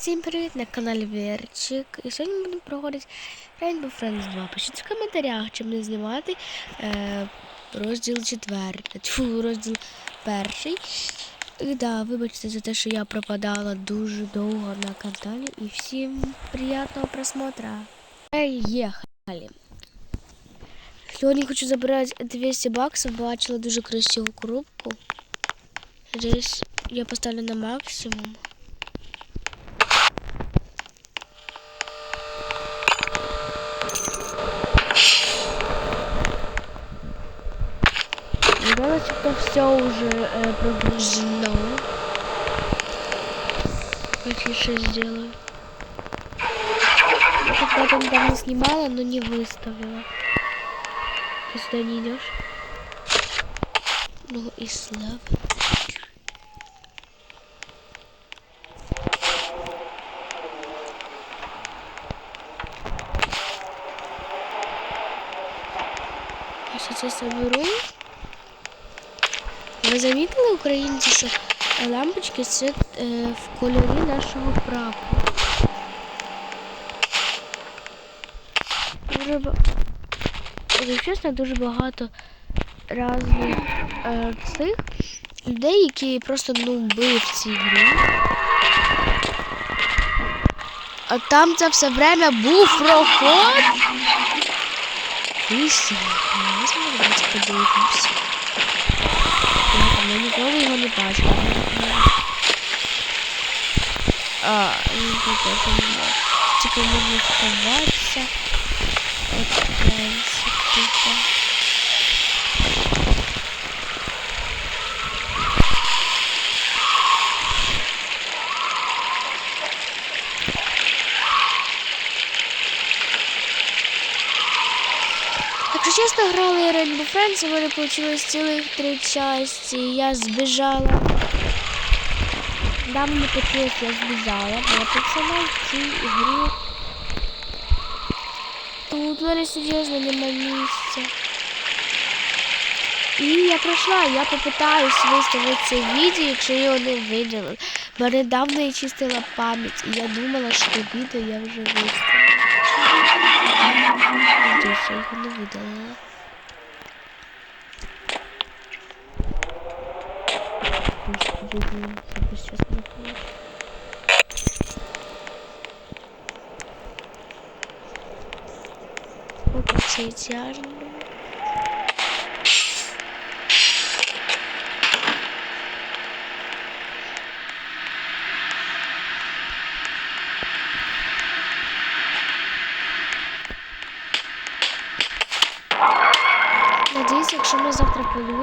Всім привіт на каналі Вірчик. І сьогодні ми будемо проходити Rainbow Friends 2. Пишіть в коментарях, чим не знімати е, розділ четвертий. Тьфу, розділ перший. І да, вибачте за те, що я пропадала дуже довго на каналі. І всім приємного просмотра. Поїхали. Сьогодні хочу забирати 200 баксів. Бачила дуже красиву коробку. Здесь я поставлю на максимум. Галочка все уже э, прогружено. Потише сделаю. Я потом давно снимала, но не выставила. Ты сюда не идешь? Ну и слава. Я сейчас соберу. Замітили українці, що лампочки це е, в кольорі нашого прапору. Дуже, ба- чесно, дуже багато різних е, цих людей, які просто ну, були в цій грі. А там це все время був проход. Вісім. Давайте подивимося. Я ніколи його не бачила. А, тут теж немає. Типу можна сховатися. От Френсі, типу. Якщо чесно, грали я Rainbow Friends, у мене вийшло цілих три часті. Я збіжала. Да, мені хотілося, я збіжала. Бо я персонаж в цій грі. Тут мене серйозно нема місця. І я пройшла, я попитаюсь виставити це відео, якщо його не видали. Бо недавно я чистила пам'ять, і я думала, що відео я вже виставила. Я його не видалила. Господи, блин, я бы сейчас не помню. Опа, це ідеально. Надіюсь, якщо ми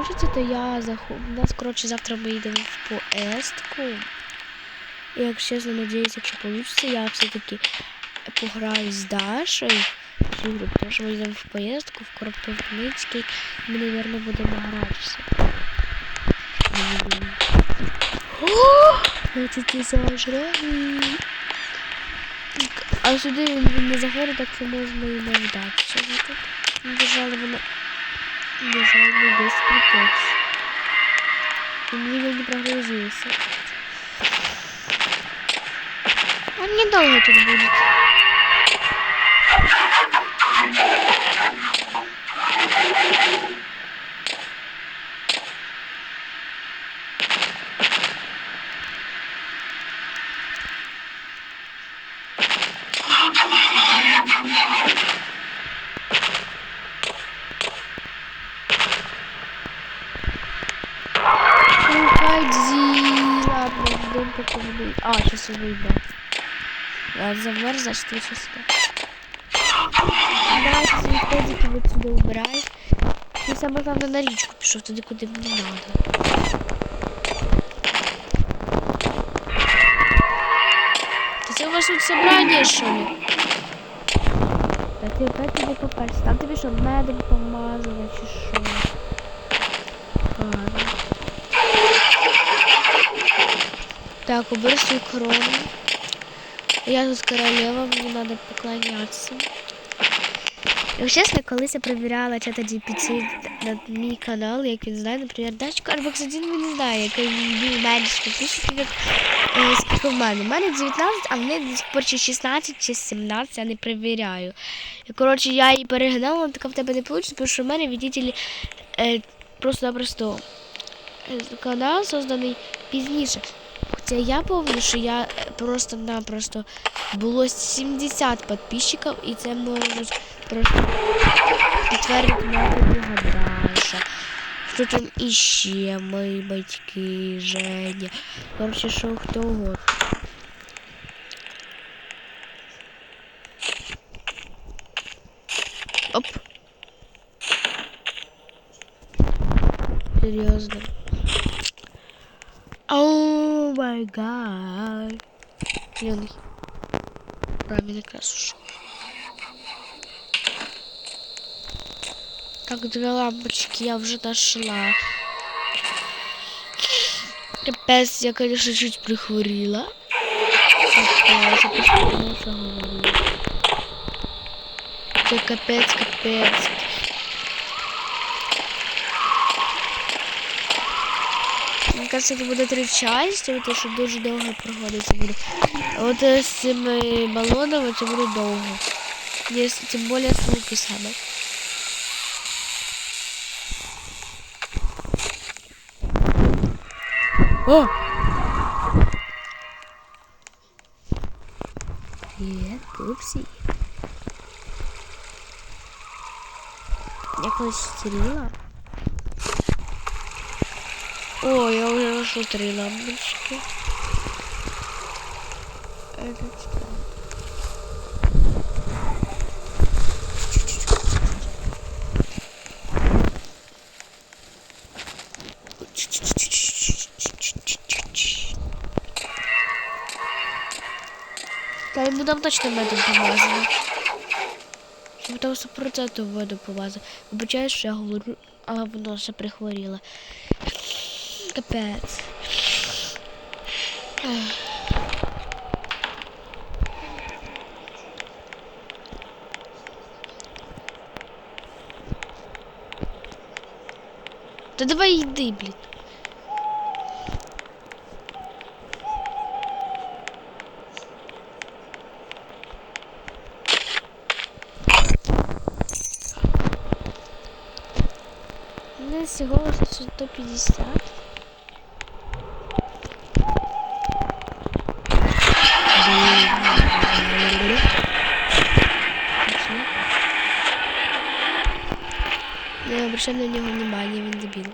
вийде, то я заху... У нас, коротше, завтра ми йдемо в поездку. І якщо чесно, надіюсь, якщо вийде, я все-таки пограю з Дашою. Тому що ми йдемо в поездку в Кропивницький. Ми, мабуть, будемо грати все. О! Чуть не зажраю. А сюди він, не заходить, так що можна і не вдатися. Держали воно. Бежал бы без препятствий. У меня не прогрузился. Он недолго тут будет. Уходи. Выйдет. А, сейчас я выйду. Я замерз, значит, я сейчас. Давайте ходики вот сюда убирать. И самое главное на речку пішов, туди, куди мені надо. Та це у вас тут собрання, що ли? Та ти опять туди попасть. Там тобі що, медом помазали, чи? Ладно. Так, убери свою корону. Я тут королева, мне надо поклоняться. Якщо чесно, колись я перевіряла чата GPT на мій канал, як він знає, наприклад, датчик Arbox 1 він не знає, який він менше підписчиків, як е, скільки в мене. У мене 19, а в неї до сих пор чи 16 чи 17, я не перевіряю. І, коротше, я її перегнала, така в тебе не вийде, тому що в мене відділі е, просто-напросто е, канал созданий пізніше. Хоча я помню, що я просто-напросто було 70 підписчиків, і це можуть просто підтвердити моя подруга Даша. Хто там іще, мої батьки, Женя. Коротше, що хто угодно. Май гад. Зеленый. Правильно якраз ушел. Так, две лампочки я уже нашла. Капец, я, конечно, чуть прихворила. Я просто что говорю. Це капець, капець. Мені кажется, це буде три частини, тому що дуже довго проходиться буде. А от е, з цими балонами це буде довго. Є, тим більше звуки саме. О! Привет, пупсі. Я колись стріла. О, я уже нашел три лампочки. Это что? Та йому там точно медом помазано. Щоб там 100% воду помазав. Вибачаю, що я говорю, але воно все прихворіло. капець. Да давай йди, блядь. Всего лишь 150. Обращай на нього внимания, він дебіл.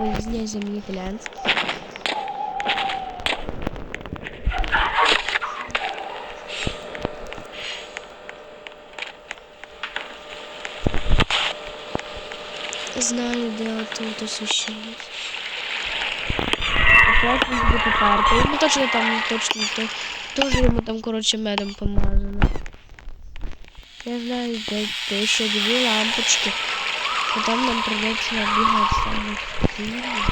Ой, извиняюсь за мені глянц. Знаю, де тут освіщення. Опять він буде парти. Йому точно там, точно, то, тоже йому там, короче, медом помазано. Я знаю, де, де ще дві лампочки. Потом нам придется набегать самые длинные.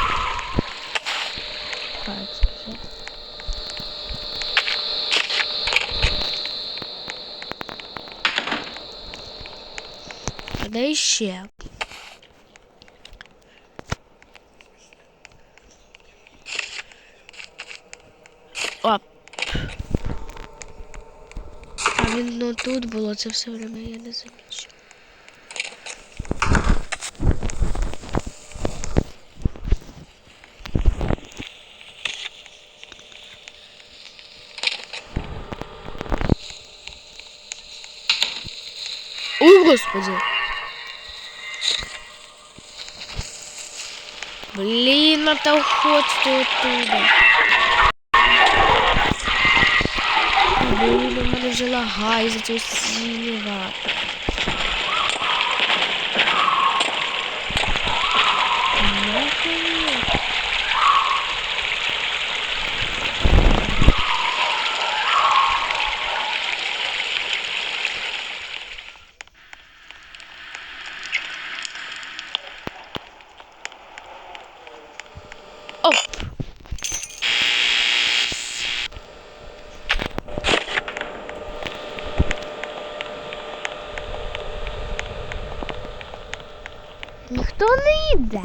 Кажется. Тогда еще. Оп. А він ну, тут було це все время, я не замічу. Ой, господи. Блин, это уход стоит оттуда. Блин, у мене вже лагає за цього синього. Нахуй. Оп. Ніхто не йде.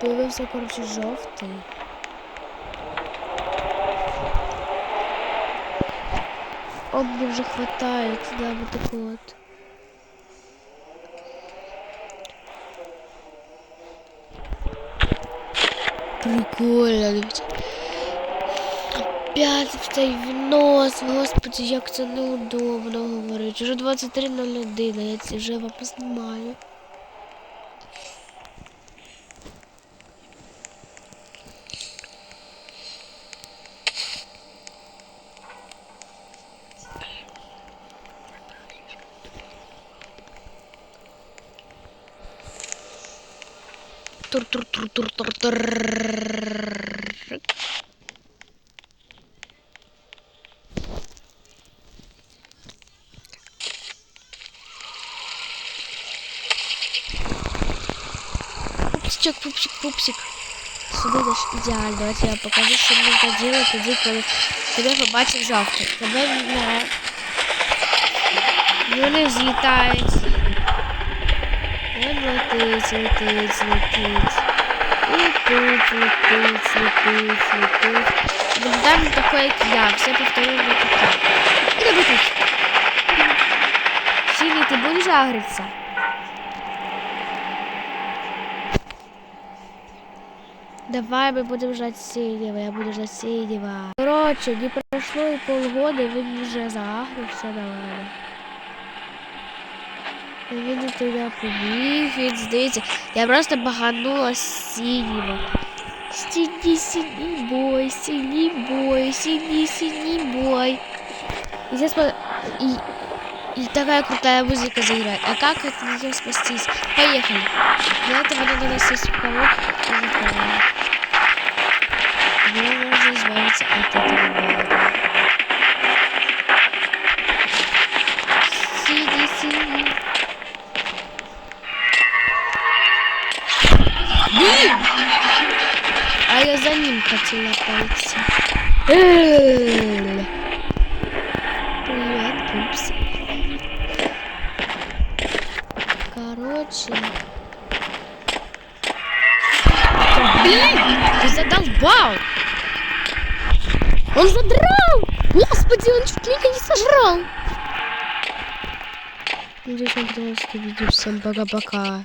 Появився, коротше, жовтий. Он мне уже хватает, да, вот так вот. Прикольно, дивіться. Опять в цей внос, господи, як це неудобно говорить. Уже 23.01, а я це вже вам знімаю. Тур тур тур тур тур тур пупсик, пупсик. Сюди йдеш ідеально. Давайте я покажу, мені тоді, тоді, коли тебе побачив жовтий. Тебе не... Вони злітають Він летить, летить, летить. Летить, летить, летить, летить. Наблюдаем такой, как я. Все повторяем вот так. Где вы тут? Синий, ты будешь агриться? Давай мы будем ждать синего, я буду ждать синего. Короче, не прошло и полгода, він вже заагрився на мене. Він туди побіг, він здається. Я просто баганула синього. Синий, синий бой, синий бой, синий, синий бой. И сейчас по- и, и такая крутая музыка заиграет. А как от нее спастись? Поехали. Для этого надо носить паук и закрываем. Мне нужно избавиться от этого боя. Хотела пойти. Привет, пупси. Короче. Блин! Ты задолбал! Он задрал! Господи, он чуть меня не сожрал! Надеюсь, вам понравилось это видео. Всем пока-пока.